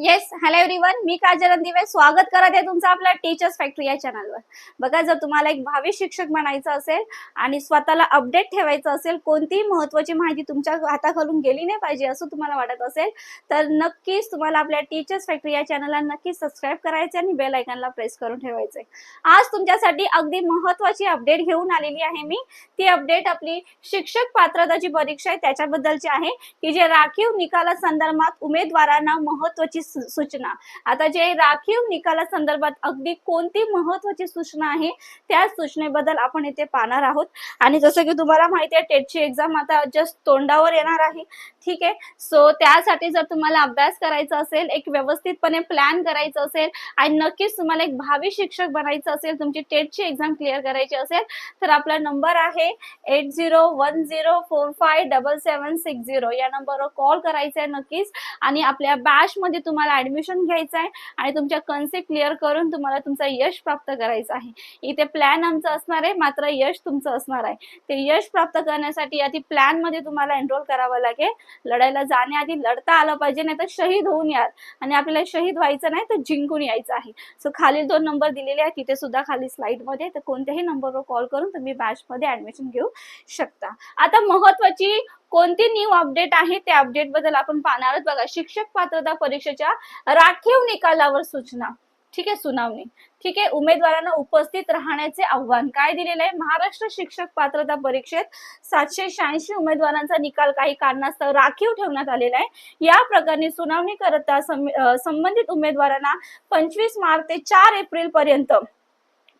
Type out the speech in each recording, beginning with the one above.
Yes hello everyone मी काजल दिवे स्वागत करत आहे तुमचं आपल्या टीचर्स फॅक्टरी या चॅनलवर बघा जर तुम्हाला एक भावी शिक्षक बनायचं असेल आणि स्वतःला अपडेट ठेवायचं असेल कोणतीही महत्वाची माहिती तुमच्या हाताखालून गेली नाही पाहिजे असं तुम्हाला वाटत असेल तर नक्कीच तुम्हाला आपल्या टीचर्स फॅक्टरी या चॅनलला नक्कीच सबस्क्राईब करायचे आणि बेल आयकनला प्रेस करून ठेवायचे आज तुमच्यासाठी अगदी महत्वाची अपडेट घेऊन आलेली आहे मी. ती अपडेट आपली शिक्षक पात्रताची परीक्षा आहे. त्याच्याबद्दलची आहे की जे राखीव निकाला संदर्भात उमेदवारांना महत्वाची सूचना. आता जे राखीव निकाला संदर्भात अगदी कोणती महत्वाची सूचना आहे त्या सूचनेबद्दल आपण इथे पाहणार आहोत. आणि जसं की तुम्हाला माहिती आहे टेटची एक्झाम आता जस्ट तोंडावर येणार आहे. ठीक आहे? सो त्यासाठी जर तुम्हाला अभ्यास करायचा असेल एक व्यवस्थितपणे प्लॅन करायचं असेल आणि नक्कीच तुम्हाला एक भावी शिक्षक बनायचं असेल तुमची टेटची एक्झाम क्लिअर करायची असेल तर आपला नंबर आहे eight zero one zero four five double seven six zero या नंबरवर कॉल करायचा आहे नक्कीच. आणि आपल्या बॅच मध्ये तुम्हाला ऍडमिशन घ्यायचं आहे आणि तुमच्या कन्सेप्ट क्लिअर करून तुम्हाला तुमचा यश प्राप्त करायचं आहे. इथे प्लॅन आमचं असणार आहे मात्र यश तुमचं असणार आहे. ते यश प्राप्त करण्यासाठी आधी प्लॅनमध्ये तुम्हाला एनरोल करावं लागेल. लढायला जाण्याआधी लढता आलं पाहिजे नाही तर शहीद होऊन याल. आणि आपल्याला शहीद व्हायचं नाही तर जिंकून यायचं आहे. सो खालील दोन नंबर दिलेले आहेत. तिथे सुद्धा खाली स्लाइडमध्ये तर कोणत्याही नंबरवर कॉल करून तुम्ही बॅच मध्ये ऍडमिशन घेऊ शकता. आता महत्वाची कोणती न्यू अपडेट आहे त्या अपडेटबद्दल आपण पाहणार आहोत. बघा शिक्षक पात्रता परीक्षेच्या राखीव निकालावर सूचना. ठीक आहे सुनावणी. ठीक आहे उमेदवारांना उपस्थित राहण्याचे आव्हान काय दिलेलं आहे? महाराष्ट्र शिक्षक पात्रता परीक्षेत सातशे शहाऐंशी उमेदवारांचा निकाल काही कारणास्तव राखीव ठेवण्यात आलेला आहे. या प्रकरणी सुनावणी करता संबंधित उमेदवारांना पंचवीस मार्च ते चार एप्रिल पर्यंत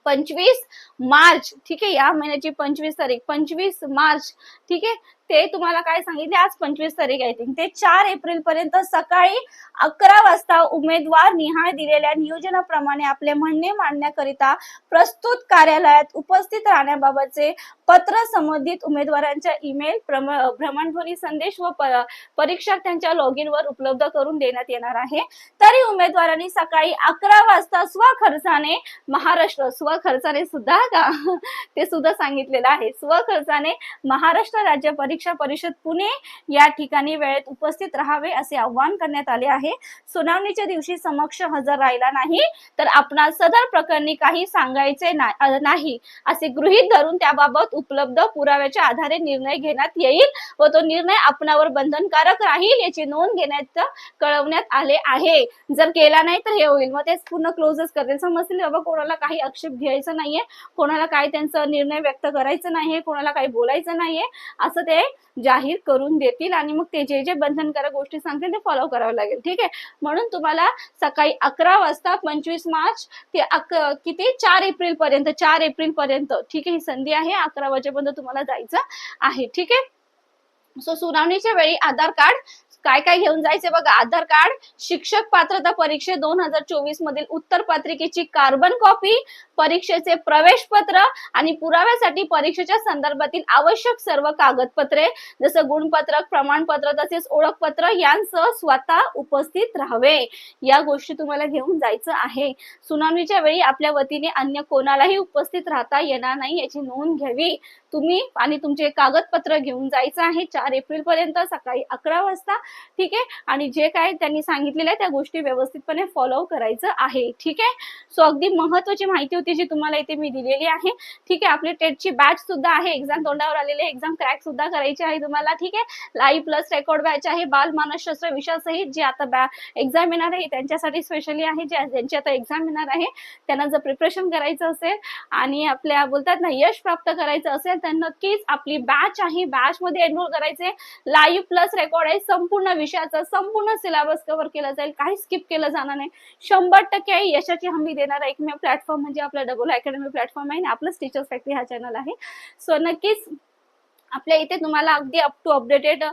पंचवीस मार्च ठीक आहे या महिन्याची पंचवीस तारीख पंचवीस मार्च ठीक आहे ते तुम्हाला काय सांगितले? आज पंचवीस तारीख आहे. ते चार एप्रिल पर्यंत सकाळी अकरा वाजता उमेदवार निहाळ दिलेल्या नियोजनाप्रमाणे आपले म्हणणे मांडण्याकरिता प्रस्तुत कार्यालयात उपस्थित राहण्याबाबतचे पत्र संबंधित उमेदवारांच्या ईमेल भ्रमणध्वनी संदेश व परीक्षक त्यांच्या लॉगिन वर उपलब्ध करून देण्यात येणार आहे. तरी उमेदवारांनी सकाळी अकरा वाजता स्वखर्चाने महाराष्ट्र स्वखर्चाने सुद्धा का? ते सुद्धा सांगितलेलं आहे. स्वखर्चाने महाराष्ट्र राज्य परीक्षा परिषद पुणे या ठिकाणी वेळेत उपस्थित राहावे असे आवाहन करण्यात आले आहे. सुनावणीच्या दिवशी समक्ष हजर राहिला नाही तर आपण सदर प्रकरणी काही सांगायचे नाही असे गृहीत धरून त्याबाबत उपलब्ध पुराव्याच्या आधारे निर्णय घेण्यात येईल व तो निर्णय आपणावर बंधनकारक राहील याची नोंद घेण्यात कळवण्यात आले आहे. जर केला नाही तर हे होईल. मग ते पूर्ण क्लोजच करतील समजतील बाबा कोणाला काही आक्षेप घ्यायचा नाहीये कोणाला काय त्यांचा निर्णय व्यक्त करायचा नाहीये कोणाला काही बोलायचं नाहीये असं ते जाहीर करून देतील आणि मग ते जे जे बंधनकारक गोष्टी सांगतील ते फॉलो करावं लागेल. ठीक आहे? म्हणून तुम्हाला सकाळी अकरा वाजता पंचवीस मार्च ते अक किती? चार एप्रिल पर्यंत चार एप्रिल पर्यंत. ठीक आहे? ही संधी आहे. अकरा वाजेपर्यंत तुम्हाला जायचं आहे. ठीक आहे? सो सुनावणीच्या वेळी आधार कार्ड काय काय घेऊन जायचे बघा. आधार कार्ड शिक्षक पात्रता परीक्षे दोन हजार चोवीस मधील उत्तर पत्रिकेची कार्बन कॉपी परीक्षेचे प्रवेश पत्र आणि पुराव्यासाठी परीक्षेच्या संदर्भातील आवश्यक सर्व कागदपत्रे जसं गुणपत्रक प्रमाणपत्र तसेच ओळखपत्र यांसह स्वतः उपस्थित राहावे. या गोष्टी तुम्हाला घेऊन जायचं आहे. सुनावणीच्या वेळी आपल्या वतीने अन्य कोणालाही उपस्थित राहता येणार नाही याची नोंद घ्यावी. तुम्ही आणि तुमचे कागदपत्र घेऊन जायचं आहे. चार एप्रिल पर्यंत सकाळी अकरा वाजता ठीक आहे? आणि जे काय त्यांनी सांगितलेलं आहे त्या गोष्टी व्यवस्थितपणे फॉलो करायचं आहे ठीक आहे? सो अगदी महत्वाची माहिती होती जी तुम्हाला इथे मी दिलेली आहे ठीक आहे आपली टेटची बॅच सुद्धा आहे एक्झाम तोंडावर आलेली एक्झाम क्रॅक सुद्धा करायची आहे तुम्हाला ठीक आहे. लाईव्ह प्लस रेकॉर्ड बॅच आहे बाल मानसशास्त्र विषयासहित जे आता एक्झाम येणार आहे त्यांच्यासाठी स्पेशली आहे जे ज्यांची आता एक्झाम येणार आहे त्यांना जर प्रिपरेशन करायचं असेल आणि आपल्या बोलतात ना यश प्राप्त करायचं असेल तर नक्कीच आपली बॅच आहे बॅच मध्ये एनरोल करायचे. लाईव्ह प्लस रेकॉर्ड आहे संपूर्ण विषयाचा संपूर्ण सिलेबस कव्हर केला जाईल काही स्किप केलं जाणार नाही. शंभर टक्के यशाची हमी देणारा एकमेव प्लॅटफॉर्म म्हणजे आपला डबल अकॅडमी प्लॅटफॉर्म आहे आणि आपलंच टीचर्स फॅक्टरी हा चॅनल आहे. सो नक्कीच आपल्या इथे तुम्हाला अगदी up to updated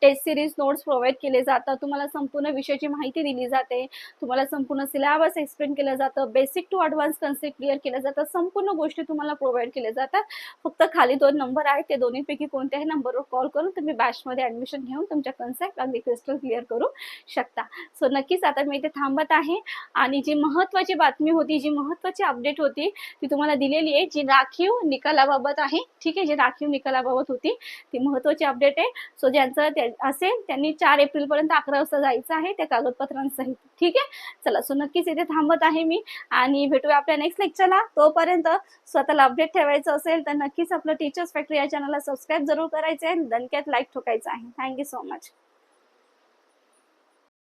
test series notes provide केले जातात. तुम्हाला संपूर्ण विषयाची माहिती दिली जाते. तुम्हाला संपूर्ण सिलेबस एक्सप्लेन केलं जातं. Basic to advance concept clear केलं जातं. संपूर्ण गोष्टी तुम्हाला प्रोव्हाइड केल्या जातात. फक्त खाली दोन नंबर आहेत. ते दोन्हीपैकी कोणत्याही नंबरवर कॉल करून तुम्ही बॅचमध्ये ॲडमिशन घेऊन तुमच्या कन्सेप्ट अगदी क्रिस्टल क्लिअर करू शकता. सो नक्कीच आता मी इथे थांबत आहे. आणि जी महत्त्वाची बातमी होती जी महत्त्वाची अपडेट होती ती तुम्हाला दिलेली आहे जी राखीव निकालाबाबत आहे. ठीक आहे? जी राखीव निकालाबाबत संपवत होती. ती महत्त्वाची अपडेट आहे. सो ज्यांचं असेल त्यांनी चार एप्रिलपर्यंत अकरा वाजता जायचं आहे त्या कागदपत्रांसहित. ठीक आहे? चला सो नक्कीच इथे थांबत आहे मी आणि भेटूया आपल्या नेक्स्ट लेक्चरला तोपर्यंत स्वतःला अपडेट ठेवायचं असेल तर नक्कीच आपलं टीचर्स फॅक्टरी या चॅनलला सबस्क्राईब जरूर करायचं आहे दणक्यात लाईक ठोकायचं आहे. Thank you so much